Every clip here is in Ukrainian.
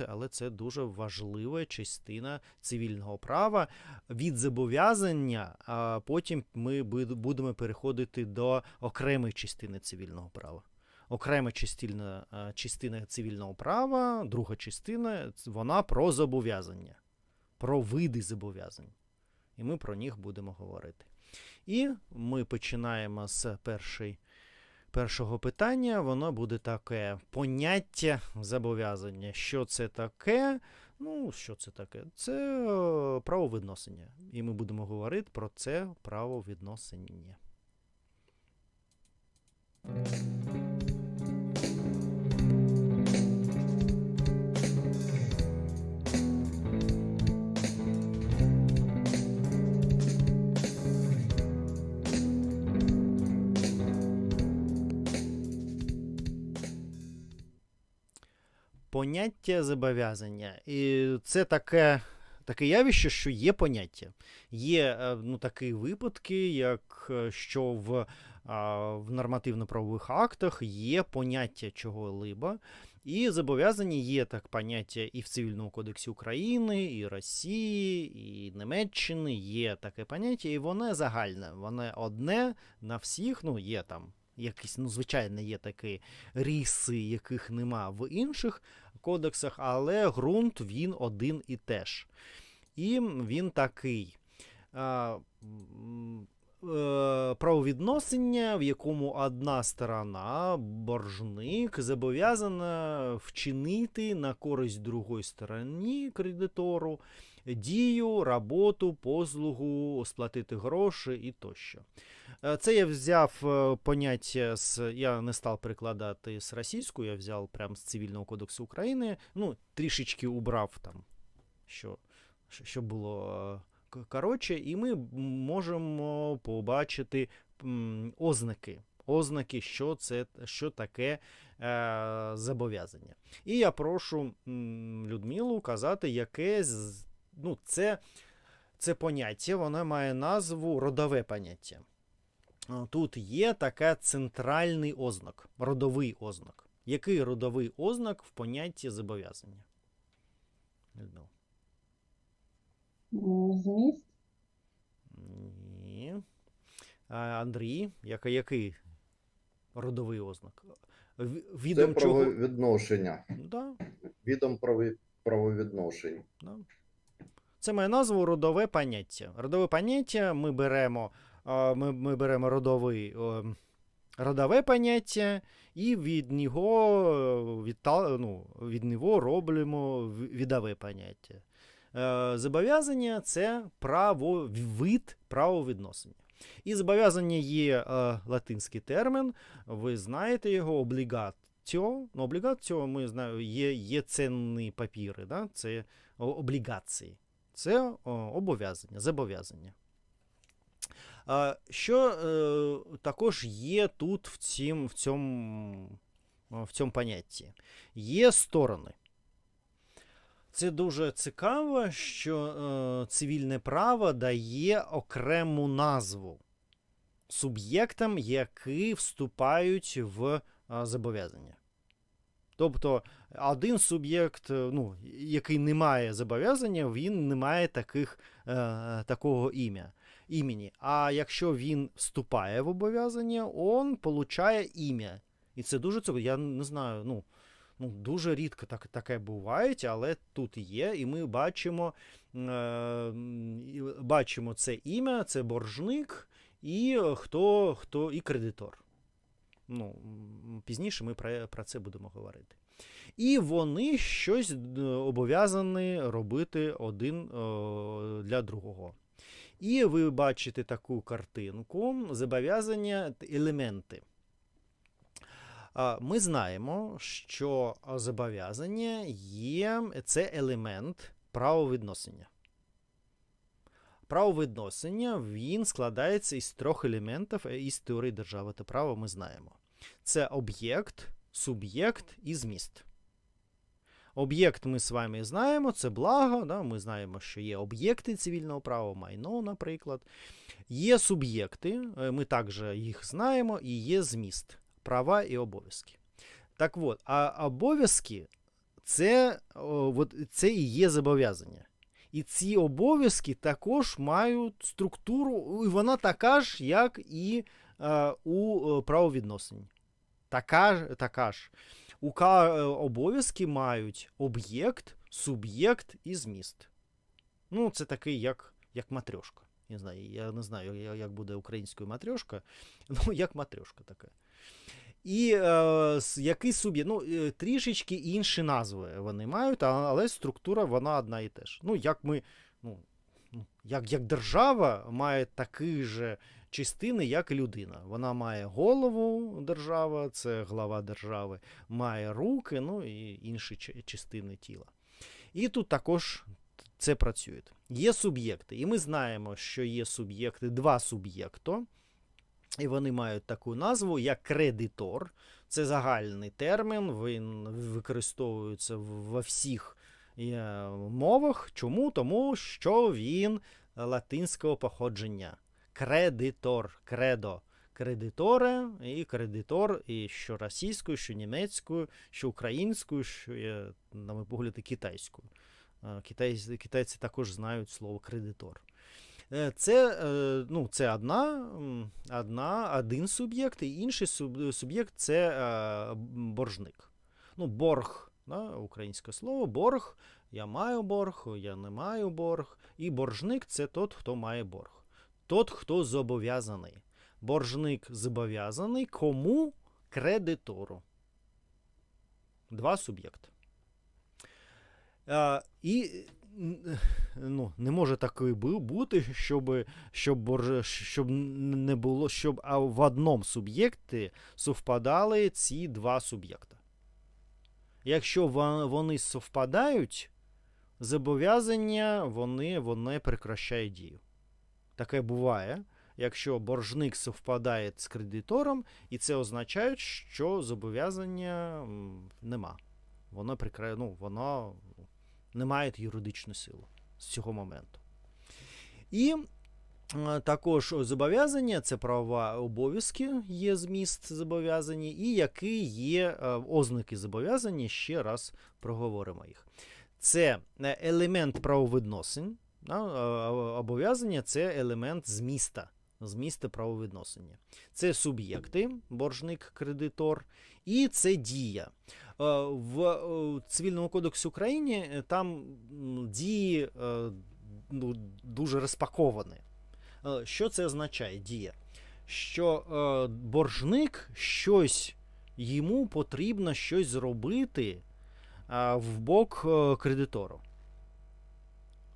елементи, але це дуже важлива частина цивільного права. Від зобов'язання, а потім ми будемо переходити до окремої частини цивільного права. Окрема частина, е, частина цивільного права, друга частина, вона про зобов'язання, про види зобов'язань. І ми про них будемо говорити. І ми починаємо з першої, першого питання. Воно буде таке поняття зобов'язання. Що це таке? Ну, що це таке? Це правовідносення. І ми будемо говорити про це правовідносення. Поняття зобов'язання. І це таке, таке явище, що є поняття. Є е, ну, такі випадки, як е, що в, в нормативно-правових актах є поняття чого-либо. І зобов'язання є так поняття і в Цивільному кодексі України, і Росії, і Німеччини є таке поняття, і воно загальне. Воно одне на всіх, ну, є там. Якісь, ну, звичайно, є такі ріси, яких нема в інших кодексах, але ґрунт він один і теж. І він такий. А, е, правовідносення, в якому одна сторона, боржник, зобов'язана вчинити на користь другої стороні кредитору дію, роботу, послугу, сплатити гроші і тощо. Е, Це я взяв е, поняття з. Я не став перекладати з російською, я взяв прямо з Цивільного кодексу України. Ну, трішечки убрав там, що, що- було е, коротше, і ми можемо побачити ознаки. Ознаки, що це що таке е, зобов'язання. І я прошу Людмилу казати, яке з- ну, це, це поняття, воно має назву родове поняття. Тут є таке центральний ознак, родовий ознак. Який родовий ознак в понятті зобов'язання? Людмила. Зміст Ні. А, Андрій, яка, який родовий ознак? В- Це Відом чого? правовідношення. Да, Відом правовідношень. да. Це має назву родове поняття. Родове поняття ми беремо, ми, ми беремо родовий, родове поняття і від нього, е, відта, ну, від нього робимо відове поняття. Е, Зобов'язання це право, вид правовідносин. І зобов'язання є е, латинський термін, ви знаєте його, облігатіо. Ну, облігатіо, ми знаємо, є, є цінні папіри, да? це облігації. Це обов'язання, зобов'язання. Що е, також є тут в, цім, в, цьому, в цьому понятті? Є сторони. Це дуже цікаво, що е, цивільне право дає окрему назву суб'єктам, які вступають в е, зобов'язання. Тобто один суб'єкт, е, ну, який не має зобов'язання, він не має таких, е, такого ім'я, імені. А якщо він вступає в обов'язання, він получає ім'я. І це дуже цікаво. Я не знаю, ну, ну, дуже рідко так, таке буває, але тут є, і ми бачимо, е, бачимо це ім'я, це боржник і е, хто, хто і кредитор. Ну, пізніше ми про, про це будемо говорити. І вони щось е, обов'язані робити один е, для другого. І ви бачите таку картинку зобов'язання елементи. Ми знаємо, що зобов'язання є це елемент правовідносення. Правовідносення він складається із трьох елементів е, із теорії держави та права ми знаємо. Це об'єкт, суб'єкт і зміст. Об'єкт ми з вами знаємо, це благо. Да? Ми знаємо, що є об'єкти цивільного права, майно, наприклад. Є суб'єкти, е, ми також їх знаємо, і є зміст, права і обов'язки. Так от, а обов'язки це, це і є зобов'язання. І ці обов'язки також мають структуру, і вона така ж, як і е, у е, правовідносині. Така, така ж. У е, обов'язки мають об'єкт, суб'єкт і зміст. Ну, це такий, як, як матрьошка. Не знаю, я не знаю, як буде українською матрьошка. Ну, як матрьошка така. І е, який суб'єкт, ну, е, трішечки інші назви вони мають, але структура вона одна і те ж. Ну, як ми, ну, ну, як, як держава має такі ж частини, як і людина. Вона має голову держава, це глава держави, має руки, ну і інші частини тіла. І тут також це працює. Є суб'єкти, і ми знаємо, що є суб'єкти, два суб'єкти, і вони мають таку назву, як кредитор. Це загальний термін, він використовується во всіх е, мовах. Чому? Тому що він латинського походження. Кредитор, кредо. Кредиторе і кредитор, і що російською, що німецькою, що українською, що, є, на мій погляд, китайською. Е, китайці також знають слово кредитор. Е, Це, е, ну, це одна, одна, один суб'єкт, і інший суб'єкт це е, боржник. Ну, борг, да, українське слово, борг. Я маю борг, я не маю борг. І боржник це тот, хто має борг. Тот, хто зобов'язаний. Боржник зобов'язаний кому? Кредитору. Два суб'єкти. І ну, не може такої бути, щоб, щоб, щоб не було, щоб в одному суб'єкті совпадали ці два суб'єкти. Якщо вони совпадають, зобов'язання вони, вони прекращають дію. Таке буває, якщо боржник совпадає з кредитором, і це означає, що зобов'язання нема. Воно прикра... ну, воно не має юридичну силу з цього моменту. І е, також зобов'язання це права обов'язки, є зміст зобов'язані, і які є е, ознаки зобов'язання, ще раз проговоримо їх. Це е, елемент правовідносин. Обов'язання це елемент зміста, зміста правовідносення. Це суб'єкти, боржник, кредитор, і це дія. Е, В е, Цивільному кодексі України е, там дії ну, дуже розпаковані. Що це означає дія? Що боржник щось йому потрібно щось зробити в бок кредитору.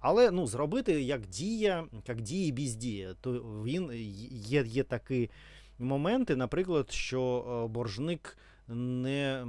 Але ну, зробити як дія, як дії без то він є, є такі моменти, наприклад, що е, боржник не,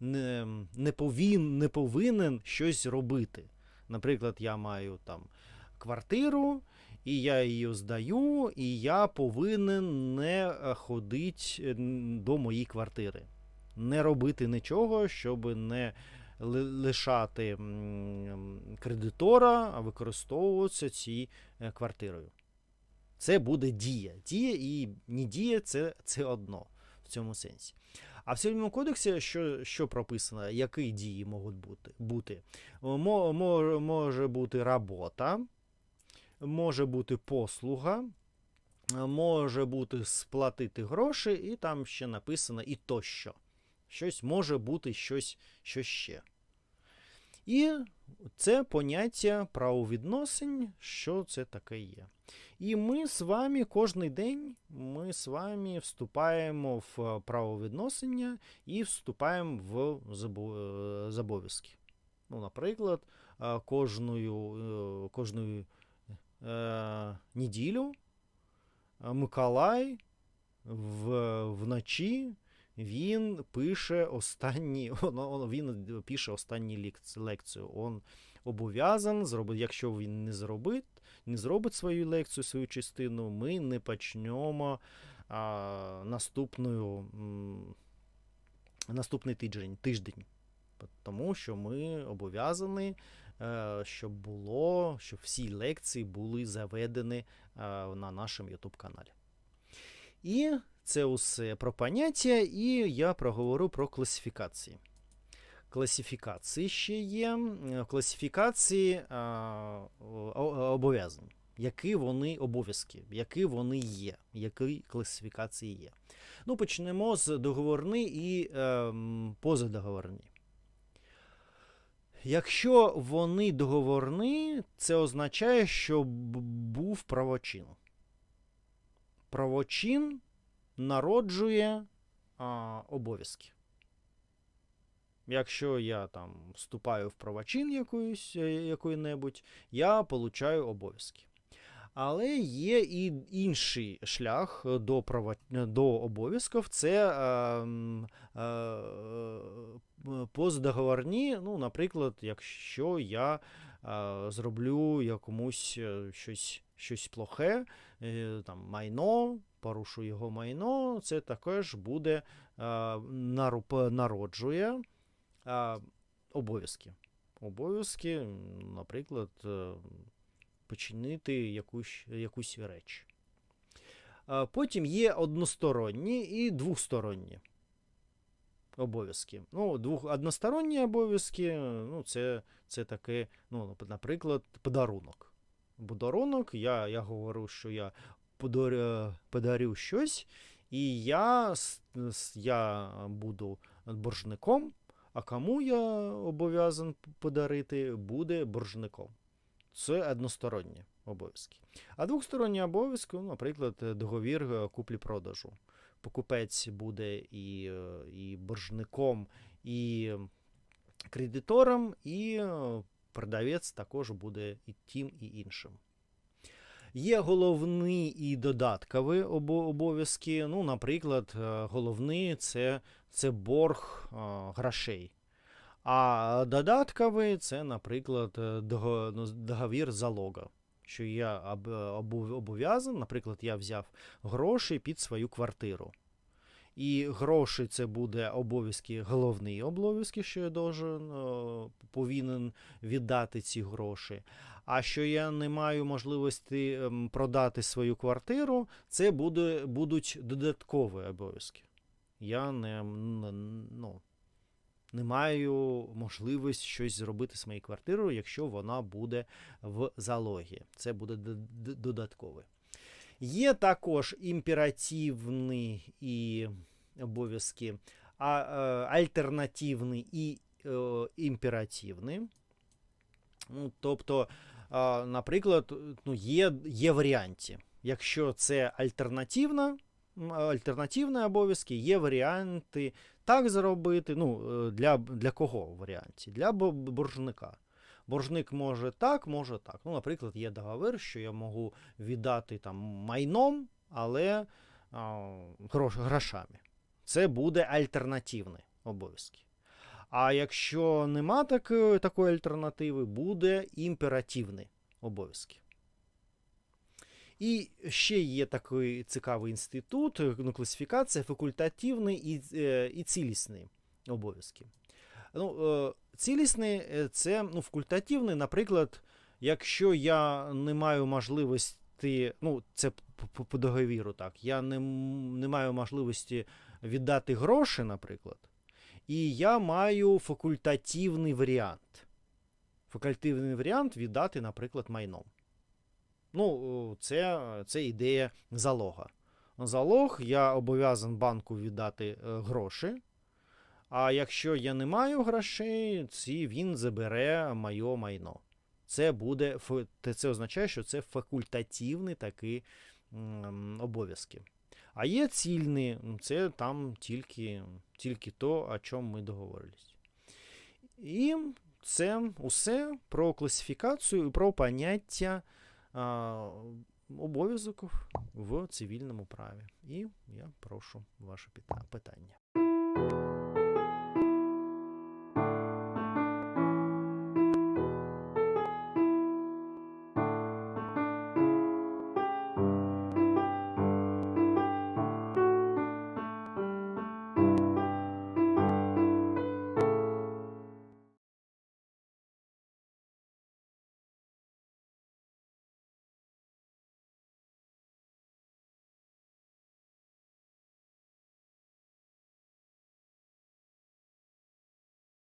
не, не, повин, не повинен щось робити. Наприклад, я маю там квартиру, і я її здаю, і я повинен не ходити до моєї квартири. Не робити нічого, щоб не лишати кредитора, а використовуватися цією е, квартирою. Це буде дія. Дія і не дія це, це одно в цьому сенсі. А в цивільному кодексі що, що прописано, які дії можуть бути? бути? Мо, мо- може бути робота, може бути послуга, може бути сплатити гроші, і там ще написано і тощо. Щось може бути щось, що ще. І це поняття правовідносин, що це таке є. І ми з вами кожен день ми з вами вступаємо в е, правовідносини і вступаємо в е, зобов'язки. Ну, наприклад, е, кожною, е, кожну е, неділю е, Миколай в, вночі він пише останні, він пише останню лекц- лекцію. Он обов'язан зробити, якщо він не зробить, не зробить свою лекцію, свою частину, ми не почнемо а, наступною, наступний тиждень, тиждень. Тому що ми обов'язані, е, щоб було, щоб всі лекції були заведені е, на нашому YouTube каналі. І це усе про поняття, і я проговорю про класифікації. класифікації ще є. Класифікації обов'язань. Які вони обов'язки, які вони є, які класифікації є. Ну, почнемо з договорні і ем, позадоговорні. Якщо вони договорні, це означає, що був правочин. Правочин народжує а, обов'язки. Якщо я там вступаю в правочин якоїсь, е, якої-небудь, я получаю обов'язки. Але є і інший шлях до, право, до обов'язків це е, е, е, ну, наприклад, якщо я е, зроблю якомусь е, щось, щось плохе, там, майно, порушу його майно, це також буде е, народжує е, обов'язки. Обов'язки, наприклад, е, починити якусь, якусь реч. Е, Потім є односторонні і двосторонні обов'язки. Ну, двох, односторонні обов'язки ну, це, це таке, ну, наприклад, подарунок. Подарунок, я, я говорю, що я подарю, щось, і я, я буду боржником, а кому я обов'язан подарити, буде боржником. Це односторонні обов'язки. А двосторонні обов'язки, ну, наприклад, договір е, куплі-продажу. Покупець буде і, е, і боржником, і кредитором, і е, продавець також буде і тим, і іншим. Є головні і додаткові обов'язки. Ну, наприклад, е, головний це, це борг е, грошей. А додатковий це, наприклад, е, ну, договір залога. Що я об- обов'язан, наприклад, я взяв гроші під свою квартиру. І гроші це буде обов'язки, головні обов'язки, що я должен, е, повинен віддати ці гроші. А що я не маю можливості ем, продати свою квартиру, це буде, будуть додаткові обов'язки. Я не, ну, не маю можливості щось зробити з моєю квартирою, якщо вона буде в залогі. Це буде додаткове. Є також імперативні і обов'язки, а, е, альтернативні і е, імперативні. Ну, тобто, наприклад, ну, є, є варіанти. Якщо це альтернативна, альтернативні обов'язки, є варіанти так зробити. Ну, е, для, для кого варіанті? Для боржника. Боржник може так, може так. Ну, наприклад, є договір, що я можу віддати там майном, але а, грош, грошами. Це буде альтернативні обов'язки. А якщо нема такої, такої альтернативи, буде імперативні обов'язки. І ще є такий цікавий інститут, е, ну, класифікація факультативний і, е, і цілісний обов'язки. Ну, е, цілісний е, це ну, факультативний, наприклад, якщо я не маю можливості, ну, це по- договіру так, я не, не маю можливості віддати гроші, наприклад, і я маю факультативний варіант. Факультативний варіант віддати, наприклад, майном. Ну, це, це ідея залога. Залог я обов'язан банку віддати е, гроші. А якщо я не маю грошей, ці він забере моє майно. Це буде це означає, що це факультативні такі обов'язки. А є цільні, це там тільки, тільки то, о чому ми договорились. І це усе про класифікацію і про поняття а, обов'язків в цивільному праві. І я прошу ваше питання.